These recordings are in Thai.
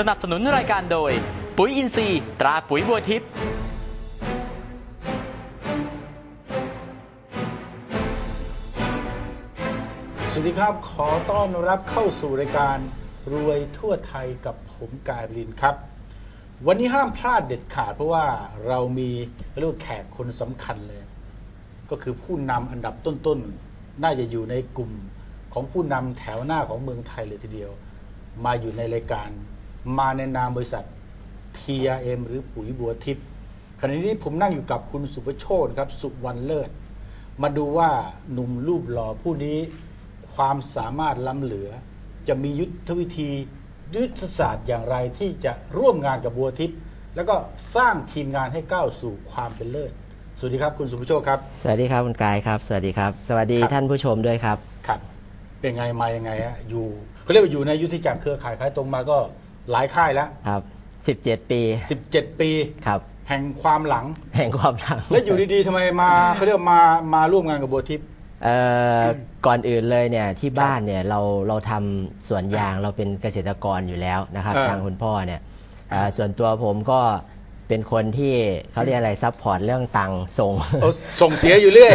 สนับสนุนรายการโดย ปุ๋ยอินทรีย์ตราปุ๋ยบัวทิพย์สวัสดีครับ ขอต้อนรับเข้าสู่รายการรวยทั่วไทยกับผมกายบลินครับ วันนี้ห้ามพลาดเด็ดขาดเพราะว่าเรามีเรียกว่าแขกคนสำคัญเลย ก็คือผู้นำอันดับต้นๆ น่าจะอยู่ในกลุ่มของผู้นำแถวหน้าของเมืองไทยเลยทีเดียว มาอยู่ในรายการ มาในนามบริษัท TRM หรือปุ๋ยบัวทิพย์ขณะนี้ผมนั่งอยู่กับคุณสุประโชตครับสุวรรณเลิศ มาดูว่าหนุ่มรูปหล่อผู้นี้ ความสามารถล้ำเหลือ จะมียุทธวิธียุทธศาสตร์อย่างไรที่จะร่วมงานกับบัวทิพย์แล้วก็สร้างทีมงานให้ก้าวสู่ความเป็นเลิศ สวัสดีครับคุณสุภโชคครับ สวัสดีครับคุณกายครับ สวัสดีครับ สวัสดีครับท่านผู้ชมด้วยครับ ครับ เป็นไงมายังไงฮะอยู่เขาเรียกว่าอยู่ในยุทธจักรเครือข่ายขายตรงมาก็ หลายค่ายแล้ว ครับ17ปี17 ปี ครับ แห่งความหลัง แห่งความหลัง แล้วอยู่ดีๆทำไมมาเขาเรียกว่ามามาร่วมงานกับบัวทิพย์ เอ่อก่อนอื่นเลยเนี่ยที่บ้านเนี่ยเราเราทำสวนยางเราเป็นเกษตรกรอยู่แล้วนะครับ เออทางคุณพ่อเนี่ยเอ่อส่วนตัวผมก็ เป็นคนที่เขาเรียกอะไรซัพพอร์ตเรื่องตังค์ส่ง เอาส่งเสียอยู่เรื่อย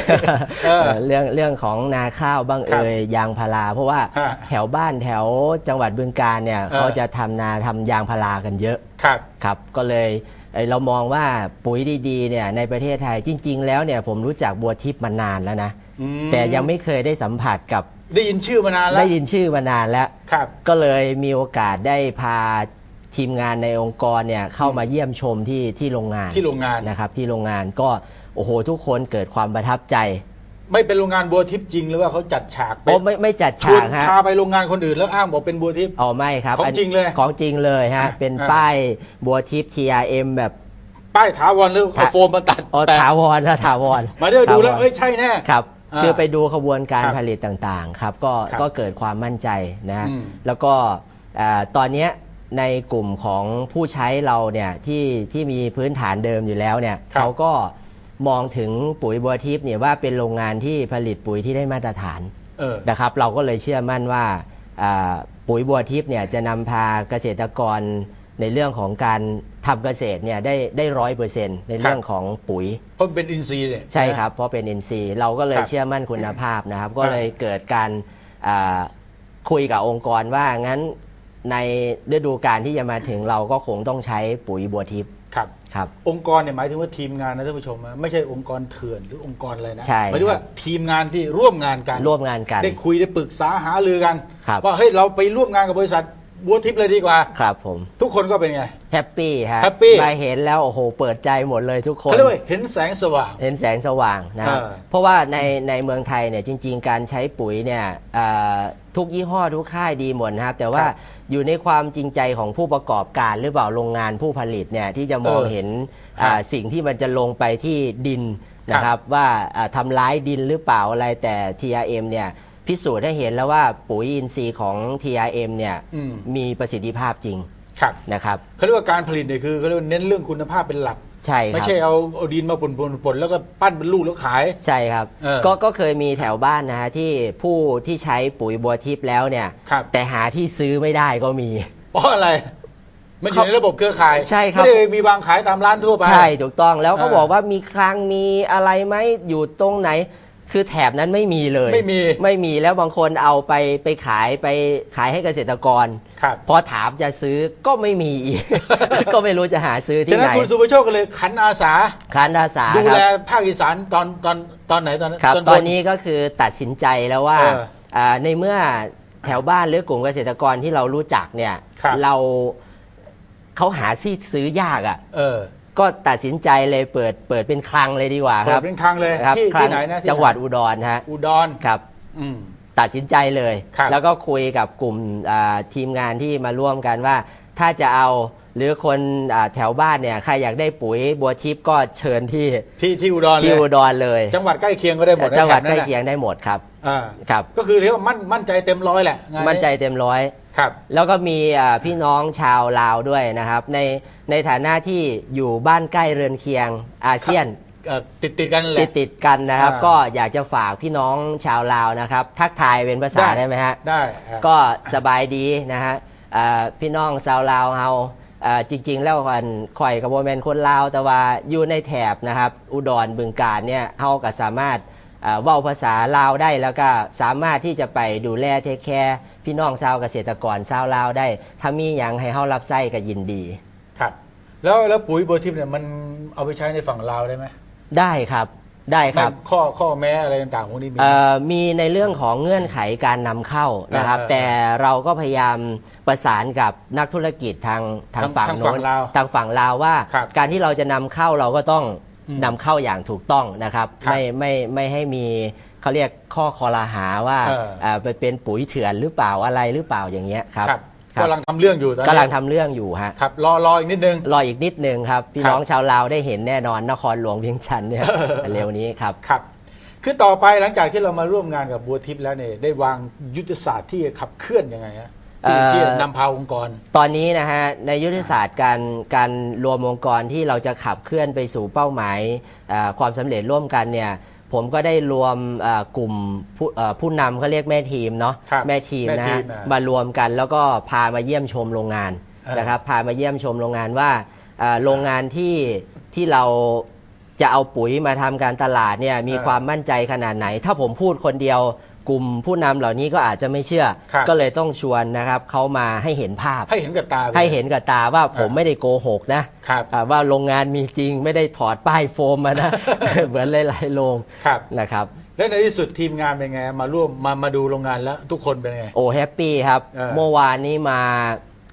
เออเอ่อเรื่องเรื่องของนาข้าวบ้างครับเอ่ยยางพารา เพราะว่าฮะแถวบ้านแถวจังหวัดบึงการเนี่ยเออ เขาจะทำนาทำยางพารากันเยอะครับ ครับก็เลยเอ่อเรามองว่าปุ๋ยดีๆเนี่ยในประเทศไทยจริง ๆ แล้วเนี่ยผมรู้จักบัวทิพย์มานานแล้วนะ อืม แต่ยังไม่เคยได้สัมผัสกับได้ยินชื่อมานานแล้วได้ยินชื่อมานานแล้ว ครับ ก็เลยมีโอกาสได้พา ทีมงานในองค์กรเนี่ยเข้ามาเยี่ยมชมที่ที่โรงงานที่โรงงาน นะครับที่โรงงานก็โอ้โหทุกคนเกิดความประทับใจไม่เป็นโรงงานบัวทิพย์จริงหรือว่าเขาจัดฉากเป็โอ้นไม่ไม่จัดชวฉานกฮะพาไปโรงงานคนอื่นแล้วอ้างบอกเป็นบัวทิพย์ อ๋อไม่ครับของจริงเลย ของจริงเลยฮะเป็นอ่าป้ายบัวทิพย์ TRM แบบป้ายถาวรหรือเอาค่ะโฟมมาตัดอ๋อแปะถาวรนะถาวรมาเดี๋ยวดูแล้วถาวรเอ้ยใช่แน่ ครับอ่าคือไปดูขบวนการครับผลิตต่างๆครับก็ครับก็เกิดความมั่นใจนะฮะอืมแล้วก็อ่าตอนเนี้ย ในกลุ่มของผู้ใช้เราเนี่ยที่ที่มีพื้นฐานเดิมอยู่แล้วเนี่ยเขาก็มองถึงปุ๋ยบัวทิพย์เนี่ยว่าเป็นโรงงานที่ผลิตปุ๋ยที่ได้มาตรฐานเออ นะครับ เราก็เลยเชื่อมั่นว่าอ่าปุ๋ยบัวทิพย์เนี่ยจะนำพาเกษตรกรในเรื่องของการทำเกษตรเนี่ยได้ได้ร้อยเปอร์เซ็นต์ในเรื่องของปุ๋ย เพราะมันเป็นอินทรีย์เนี่ย ใช่ครับ เพราะเป็น NC เราก็เลยครับเชื่อมั่นคุณภาพนะครับ ก็อ่าเลยเกิดการอ่าคุยกับองค์กรว่างั้น ในฤดูการที่จะมาถึงเราก็คงต้องใช้ปุ๋ยบัวทิพย์ครับ ครับ องค์กรเนี่ยหมายถึงว่าทีมงานนะท่านผู้ชมนะไม่ใช่องค์กรเถื่อนหรือองค์กรอะไรนะใช่หมายถึงว่าทีมงานที่ร่วมงานกันร่วมงานกัน ได้คุยได้ปรึกษาหารือกันครับ ว่าเฮ้ยเราไปร่วมงานกับบริษัท บัวทิพย์เลยดีกว่า ครับผม ทุกคนก็เป็นไง แฮปปี้ฮะ Happy มาเห็นแล้วโอ้โหเปิดใจหมดเลยทุกคน เขาเรียกว่าเห็นแสงสว่าง เห็นแสงสว่างนะครับเออเพราะว่าในในเมืองไทยเนี่ยจริง ๆ การใช้ปุ๋ยเนี่ยอ่าทุกยี่ห้อทุกค่ายดีหมดนะครับ แต่ว่าครับอยู่ในความจริงใจของผู้ประกอบการหรือเปล่าโรงงานผู้ผลิตเนี่ยที่จะมองเออเห็นครับอ่าสิ่งที่มันจะลงไปที่ดินนะครับว่าอ่าทำร้ายดินหรือเปล่าอะไรแต่ TRM เนี่ย พิสูจน์ให้เห็นแล้วว่าปุ๋ยอินทรีย์ของ TRM เนี่ยอืม มีประสิทธิภาพจริงครับนะครับ เขาเรียกว่าการผลิตเนี่ยคือเขาเรียกว่าเน้นเรื่องคุณภาพเป็นหลัก ใช่คไม่รับ ใช่เอาเอาดินมาป่นๆๆแล้วก็ปั้นเป็นลูกแล้วขาย ใช่ครับ เออก็ก็เคยมีแถวบ้านนะฮะที่ผู้ที่ใช้ปุ๋ยบัวทิพย์แล้วเนี่ย ครับ แต่หาที่ซื้อไม่ได้ก็มี เพราะอะไร มันอยู่ในระบบเครือข่ายใช่ครับ ไม่ได้มีวางขายตามร้านทั่วไป ใช่ถูกต้องแล้วก็เออบอกว่ามีคลังมีอะไรไหมอยู่ตรงไหน คือแถบนั้นไม่มีเลยไม่มีไม่มีแล้วบางคนเอาไปไปขายไปขายให้เกษตรกร ครับพอถามจะซื้อก็ไม่มีอีก ก็ไม่รู้จะหาซื้อที่ฉะนั้นไหนคุณสุภโชคก็เลยขันอาสา คานดาสาดูคแลรับภาคอีสานตอนตอนตอนไหนตอนนั้นครับ บ ตอนนี้ก็คือตัดสินใจแล้วว่าเอออ่าในเมื่อแถวบ้านหรือกลุ่มเกษตรกรที่เรารู้จักเนี่ยครับ เราเขาหาที่ซื้อยากอะ เออ ก็ตัดสินใจเลยเปิดเปิดเป็นคลังเลยดีกว่าคเปิรัดบเป็นครั้งเลยครับที่คลัที่ไหนนะที่จังหวัดอุดรฮะอุดร ครับ อืม ตัดสินใจเลย ครับแล้วก็คุยกับกลุ่มอ่าทีมงานที่มาร่วมกันว่า ถ้าจะเอาหรือคนอ่าแถวบ้านเนี่ยใครอยากได้ปุ๋ยบัวทิพย์ก็เชิญที่ที่ที่อุดรเลที่ยอุดรเลยจังหวัดใกล้เคียงก็ได้หมดนะจังหวัดแถบใกล้นั้นน่ะเคียงได้หมดครับอ่าครับ ก็คือเรียกว่ามั่นมั่นใจเต็มร้อยแหละงามั่นใจเต็มร้อย ครับ แล้วก็มีอ่าพี่น้องชาวลาวด้วยนะครับ ในในฐานะที่อยู่บ้านใกล้เรือนเคียงอาเซียนเอ่อติดติดกันแหติละดติดๆกันนะครับอ่าก็อยากจะฝากพี่น้องชาวลาวนะครับ ทักทายเป็นภาษาได้ได้ไหมฮะได้อะก็สบายดีนะฮะอ่าพี่น้องชาวลาวเฮาอ่าจริง ๆ แล้วกันข่อยกับโบแมนคนลาวแต่ว่าอยู่ในแถบนะครับ อุดรบึงการเนี่ยเฮาก็สามารถอ่า เว้าภาษาลาวได้แล้วก็สามารถที่จะไปดูแลเทคแคร์พี่น้องชาวเกษตรกรชาวลาวได้ ถ้ามีอย่างให้เฮารับใช้ก็ยินดี ครับ แล้วแล้วปุ๋ยโบทิปเนี่ยมันเอาไปใช้ในฝั่งลาวได้ไหมได้ครับได้ครับมันข้อข้อแม้อะไรต่างๆพวกนี้มีไหมเอ่อมีในเรื่องของเงื่อนไขการนำเข้านะครับเออแต่เราก็พยายามประสานกับนักธุรกิจทางทางทางฝั่งทางโน้ฝั่นงลาวทางฝั่งลาวว่าครับการที่เราจะนำเข้าเราก็ต้องอืม นำเข้าอย่างถูกต้องนะครับครับไม่ไม่ไม่ให้มีเขาเรียกข้อคอรหาว่าเออ เอ่อไปเป็นปุ๋ยเถื่อนหรือเปล่าอะไรหรือเปล่าอย่างเงี้ยครับครับครับกำลังทำเรื่องอยู่ตอนนี้กำลังทำเรื่องอยู่ฮะ ครับรอรออีกนิดนึง รออีกนิดนึงครับ พี่ครับน้องชาวลาวได้เห็นแน่นอนนครหลวงเวียงจันทร์เนี่ย เร็วนี้ครับ ครับ คือต่อไปหลังจากที่เรามาร่วมงานกับบัวทิพย์แล้วเนี่ยได้วางยุทธศาสตร์ที่จะขับเคลื่อนยังไงฮะที่เอ่อที่จะนำพาองค์กร ตอนนี้นะฮะในยุทธศาสตร์การการรวมองค์กรที่เราจะขับเคลื่อนไปสู่เป้าหมายเอ่อความสำเร็จร่วมกันเนี่ยผมก็ได้รวมเอ่อกลุ่มผู้เอ่อผู้นำเขาเรียกแม่ทีมเนาะครับแม่ทีมแม่นะทีฮะมอะมารวมกันแล้วก็พามาเยี่ยมชมโรงงานเออนะครับพามาเยี่ยมชมโรงงานว่าเอ่อโรงงานที่ที่เราจะเอาปุ๋ยมาทำการตลาดเนี่ยมีความมั่นใจขนาดไหน ถ้าผมพูดคนเดียว กลุ่มผู้นำเหล่านี้ก็อาจจะไม่เชื่อ ครับ ก็เลยต้องชวนนะครับเขามาให้เห็นภาพ ให้เห็นกับตาไปให้เห็นกับตาว่าผมอ่าไม่ได้โกหกนะครับอ่าว่าโรงงานมีจริงไม่ได้ถอดป้ายโฟมมานะ เหมือนหลายๆโรงครับ นะครับ และในที่สุดทีมงานเป็นไง มาร่วมมามาดูโรงงานแล้วทุกคนเป็นไง โอ้แฮปปี้ครับ เออเมื่อวานนี้มา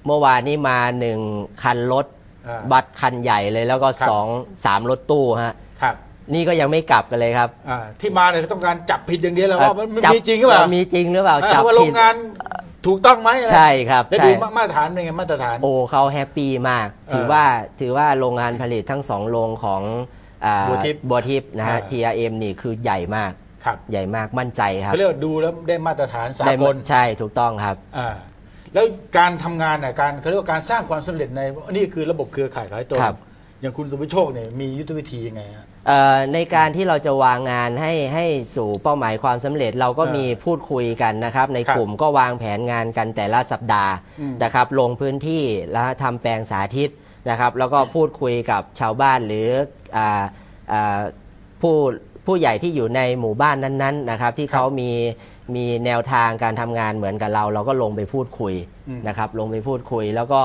เมื่อวานนี้มาหนึ่งคันรถอ่าบัสคันใหญ่เลยแล้วก็ครับ สองสามรถตู้ฮะ ครับ นี่ก็ยังไม่กลับกันเลยครับอ่าที่มาเนี่ยต้องการจับผิดอย่างเดียวแล้วว่ามันมันจับมีจริงหรือเปล่ามีจริงหรือเปล่าอ่าจับว่าโรผิงด งานถูกต้องไหมอะไรใช่ครับแล้วใช่ดูมามาตรฐานเป็นไงมาตรฐาน โอ้เขาแฮปปี้มาก ถือเออว่าถือว่าโรงงานผลิตทั้งสองโรงของอ่าบัวทิพย์บัวทิพย์นะฮะเออ TRM นี่คือใหญ่มากครับใหญ่มากมั่นใจครับเขาเรียกว่าดูแล้วได้มาตรฐานสาได้กลใช่ถูกต้องครับ อ่าแล้วการทำงานน่ะการเขาเรียกว่าการสร้างความสำเร็จในนี่คือระบบเครือข่ายขายตรงครับ อย่างคุณสุวิโชคเนี่ยมียุทธวิธียังไงฮะเอ่อ ในการที่เราจะวางงานให้ให้สู่เป้าหมายความสำเร็จเราก็เออมีพูดคุยกันนะครับ ในครับกลุ่มก็วางแผนงานกันแต่ละสัปดาห์อืมนะครับ ลงพื้นที่แล้วทำแปลงสาธิตนะครับ แล้วก็พูดคุยกับชาวบ้านหรืออ่าอ่าผู้ ผู้ใหญ่ที่อยู่ในหมู่บ้านนั้นๆนะครับที่เขามีมีแนวทางการทำงานเหมือนกับเรา เราก็ลงไปพูดคุยอืมนะครับลงไปพูดคุย แล้วก็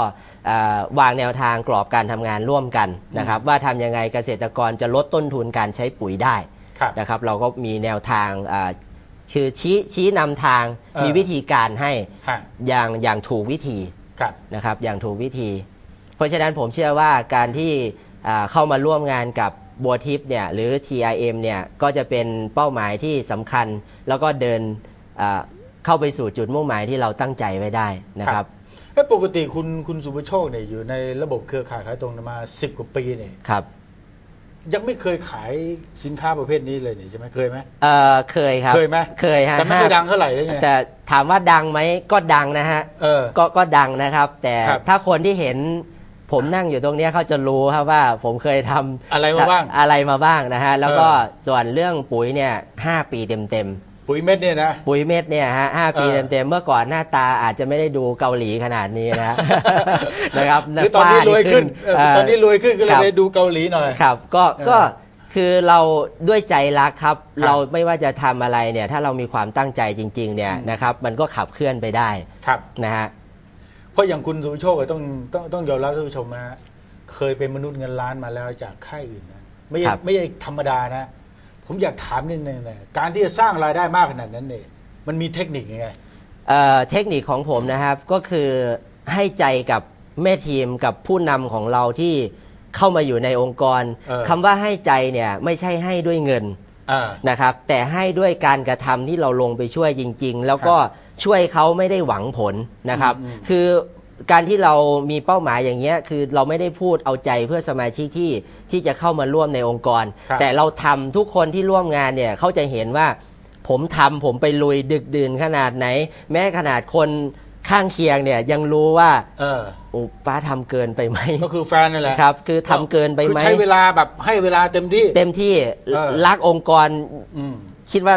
อ่าวางแนวทางกรอบการทำงานร่วมกันนะครับว่าทำยังไงเกษตรกรจะลดต้นทุนการใช้ปุ๋ยได้ครับ นะครับเราก็มีแนวทางอ่าชื่อชี้ชี้นำทางเออ มีวิธีการให้ฮะอย่างอย่างถูกวิธี ครับ นะครับอย่างถูกวิธี เพราะฉะนั้นผมเชื่อว่าการที่อ่าเข้ามาร่วมงานกับ บัวทิพย์เนี่ยหรือ TIM เนี่ยก็จะเป็นเป้าหมายที่สำคัญ แล้วก็เดินอ่าเข้าไปสู่จุดมุ่งหมายที่เราตั้งใจไว้ได้นะครับแล้วปกติคุณคุณสุวิโชคเนี่ยอยู่ในระบบเครือข่ายขายตรงมาสิบกว่าปีเนี่ยครับยังไม่เคยขายสินค้าประเภทนี้เลยนี่ใช่ไหมเคยไหมเอ่อเคยครับ เคยไหมเคยฮะแต่ไม่ห้าได้ดังเท่าไหร่เลยไงแต่ถามว่าดังไหมก็ดังนะฮะเออก็ก็ดังนะครับ แต่ครับถ้าคนที่เห็น ผมนั่งอยู่ตรงเนี้ยเขาจะรู้ครับว่าผมเคยทำอะไรมาบ้างอะไรมาบ้างนะฮะแล้วก็เออส่วนเรื่องปุ๋ยเนี่ยห้าปีเต็มปุ๋ยเม็ดเนี่ยนะๆปุ๋ยเม็ดเนี่ยฮะห้าปีเออเต็มๆเมื่อก่อนหน้าตาอาจจะไม่ได้ดูเกาหลีขนาดนี้นะนะครับคือตอนนี้รวยขึ้นเออเตอนนี้รวยขึ้นก็เลยครับได้ดูเกาหลีหน่อยครับ ก็เออก็คือเราด้วยใจรักครับครับเราไม่ว่าจะทำอะไรเนี่ยถ้าเรามีความตั้งใจจริง ๆเนี่ยนะครับมันก็ขับเคลื่อนไปได้ครับนะฮะเพ ราะอย่างคุณสุวิโชคก็ต้องต้องต้องยอมรับท่านผู้ชมนะฮะเคยเป็นมนุษย์เงินล้านมาแล้วจากค่ายอื่นนะไม่ใช่ครับไม่ใช่ธรรมดานะ ผมอยากถามนิดนึงนะการที่จะสร้างรายได้มากขนาดนั้นเนี่ยมันมีเทคนิคยังไงเอ่อเทคนิคของผมนะครับก็คือให้ใจกับแม่ทีมกับผู้นำของเราที่เข้ามาอยู่ในองค์กรเออคำว่าให้ใจเนี่ยไม่ใช่ให้ด้วยเงินอ่านะครับแต่ให้ด้วยการกระทำที่เราลงไปช่วยจริง ๆ แล้วก็ ช่วยเขาไม่ได้หวังผลนะครับอืมอืมคือการที่เรามีเป้าหมายอย่างเงี้ยคือเราไม่ได้พูดเอาใจเพื่อสมาชิกที่ที่จะเข้ามาร่วมในองค์กร ครับแต่เราทำทุกคนที่ร่วมงานเนี่ยเขาจะเห็นว่า ผมทำผมไปลุยดึกดื่นขนาดไหน แม้ขนาดคนข้างเคียงเนี่ยยังรู้ว่าเออ โอ้ป้าทำเกินไปไหมก็คือแฟนนั่นแหละครับ คือทำเกินไปไหมคือใช้เวลาแบบให้เวลาเต็มที่ เต็มที่เออ รักองค์กร อืม คิดว่า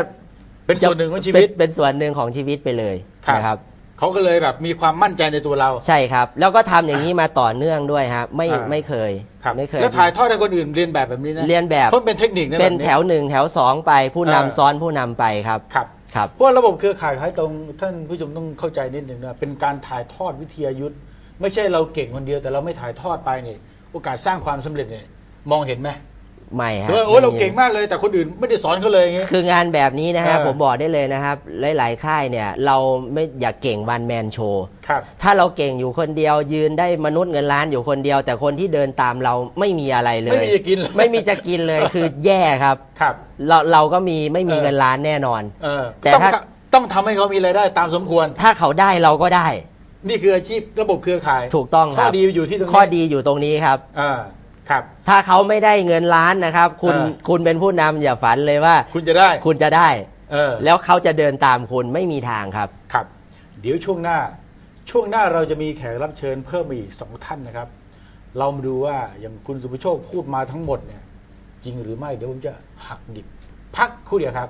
เป็นส่วนหนึ่งของชีวิต เป็นเป็นส่วนหนึ่งของชีวิตไปเลยครับ นะครับ เขาก็เลยแบบมีความมั่นใจในตัวเรา ใช่ครับ แล้วก็ทำอย่างนี้มาต่อเนื่องด้วยครับไม่อ่า ไม่เคยครับไม่เคย แล้วถ่ายทอดให้คนอื่นเรียนแบบแบบนี้นะเรียนแบบ เพราะมันเป็นเทคนิคนะเป็นบบแถวหนึ่งแถวสองไปผู้นำอ่าซ้อนผู้นำไปครับครับ ครับ เพราะว่าระบบเครือข่ายขายตรงท่านผู้ชมต้องเข้าใจนิดหนึ่งนะเป็นการถ่ายทอดวิทยายุทธ์ไม่ใช่เราเก่งคนเดียวแต่เราไม่ถ่ายทอดไปเนี่ยโอกาสสร้างความสำเร็จเนี่ยมองเห็นไหม ไม่ฮะหรือว่าโอ้ยเราไม่มีเก่งมากเลยแต่คนอื่นไม่ได้สอนเขาเลยอย่างเงี้ย คืองานแบบนี้นะฮะเออผมบอกได้เลยนะครับ หลาย ๆ ค่ายเนี่ย เราไม่อยากเก่งวันแมนโชว์ครับถ้าเราเก่งอยู่คนเดียวยืนได้มนุษย์เงินล้านอยู่คนเดียว แต่คนที่เดินตามเราไม่มีอะไรเลยไม่มีจะกินเลย ไม่มีจะกินเลยคือแย่ครับ ครับ เราเราก็มีไม่มีเออเงินล้านแน่นอน เออแต่ต้องถ้า ต้องทำให้เขามีรายได้ตามสมควร ถ้าเขาได้เราก็ได้ นี่คืออาชีพระบบเครือข่ายถูกต้องคข้อรับดีอยู่ที่ตรงนี้ข้อดีอยู่ตรงนี้ครับ อ่า ครับถ้าเขาไม่ได้เงินล้านนะครับ คุณเออ คุณเป็นผู้นำอย่าฝันเลยว่า คุณจะได้คุณจะได้ เออแล้วเขาจะเดินตามคุณไม่มีทางครับ ครับ เดี๋ยวช่วงหน้า ช่วงหน้าเราจะมีแขกรับเชิญเพิ่มมาอีกสองท่านนะครับ เรามาดูว่าอย่างคุณสุภโชคพูดมาทั้งหมดเนี่ย จริงหรือไม่เดี๋ยวผมจะหักดิบ พักครู่เดียวครับ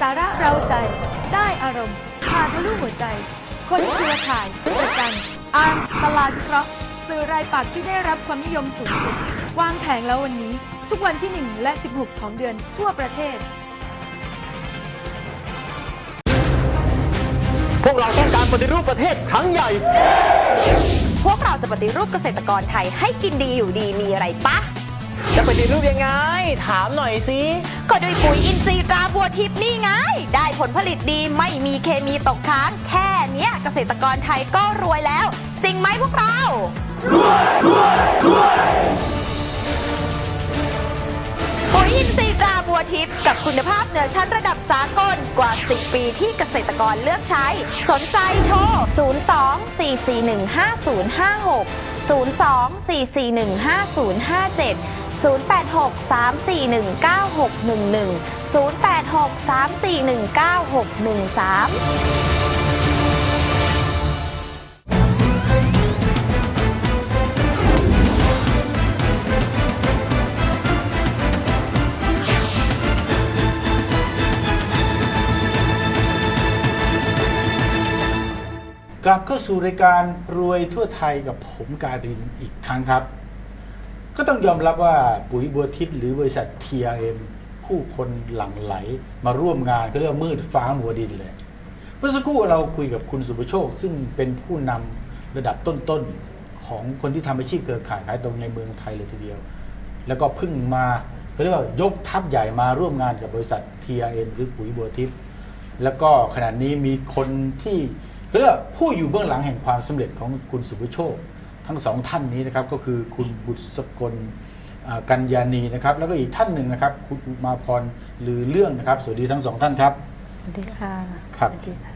สาระเราใจ ได้อารมณ์พาทะลุหัวใจ คนเครือข่ายประกันอ่านตลาดวิเคราะห์สื่อรายปักษ์ที่ได้รับความนิยมสูงสุด วางแผงแล้ววันนี้ ทุกวันที่ 1 และ 16 ของเดือนทั่วประเทศ พวกเราต้องการปฏิรูปประเทศครั้งใหญ่ พวกเราจะปฏิรูปเกษตรกรไทยให้กินดีอยู่ดีมีอะไรปะ จะปฏิรูปยังไง ถามหน่อยสิก็ด้วยปุ๋ยอินทรีย์ตราบัวทิพย์นี่ไง ได้ผลผลิตดีไม่มีเคมีตกค้าง แค่เนี้ยเกษตรกรไทยก็รวยแล้ว จริงไหมพวกเรารวยรวยรวยปุ๋ยอินทรีย์ตราบัวทิพย์กับคุณภาพเหนือชั้นระดับสากลกว่า 10 ปีที่เกษตรกรเลือกใช้ สนใจโทร 02 441 5056 02 441 5057 086 341 9611 086 341 9613กลับเข้าสู่รายการรวยทั่วไทยกับผมการินอีกครั้งครับ ก็ต้องยอมรับว่าปุ๋ยบัวทิพย์หรือบริษัท TRM ผู้คนหลั่งไหลมาร่วมงานก็เรียกว่ามืดฟ้ามัวดินเลย เมื่อสักครู่เราคุยกับคุณสุภโชค ซึ่งเป็นผู้นำระดับต้นๆ ของคนที่ทำอาชีพเครือข่ายขายตรงในเมืองไทยเลยทีเดียว แล้วก็พิ่งมาเขาเรียกว่ายกทัพใหญ่มาร่วมงานกับบริษัท TRM หรือปุ๋ยบัวทิพย์แล้วก็ขณะนี้มีคนที่เขาเรียกผู้อยู่เบื้องหลังแห่งความสำเร็จของคุณสุภโชค ทั้งสองท่านนี้นะครับก็คือคุณบุตรสกลอ่ากัญญานีนะครับ แล้วก็อีกท่านหนึ่งนะครับ คุณอุมาพรลือเรื่องนะครับ สวัสดีทั้งสองท่านครับ สวัสดีค่ะครับสวัสดีค่ะ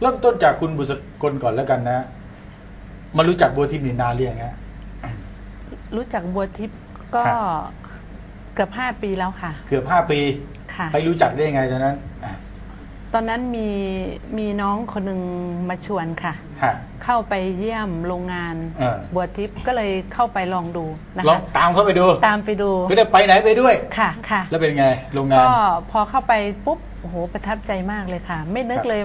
เริ่มต้นจากคุณบุตรสกลก่อนแล้วกันนะมารู้จักบัวทิพย์นี่นานเรียงฮะรู้จักบัวทิพย์ก็ครับเกือบห้าปีแล้วค่ะ เกือบห้าปีค่ะไปรู้จักได้ยังไงตอนนั้นอะ ตอนนั้นมีมีน้องคนหนึ่งมาชวนค่ะ ฮะ เข้าไปเยี่ยมโรงงานเออ บัวทิพย์ก็เลยเข้าไปลองดูนะลองคะ ตามเข้าไปดูตามไปดูไม่ได้ไปไหนไปด้วย ค่ะค่ะ แล้วเป็นไงโรงงาน ก็พอเข้าไปปุ๊บโอ้โหประทับใจมากเลยค่ะ ไม่นึกครับ เลย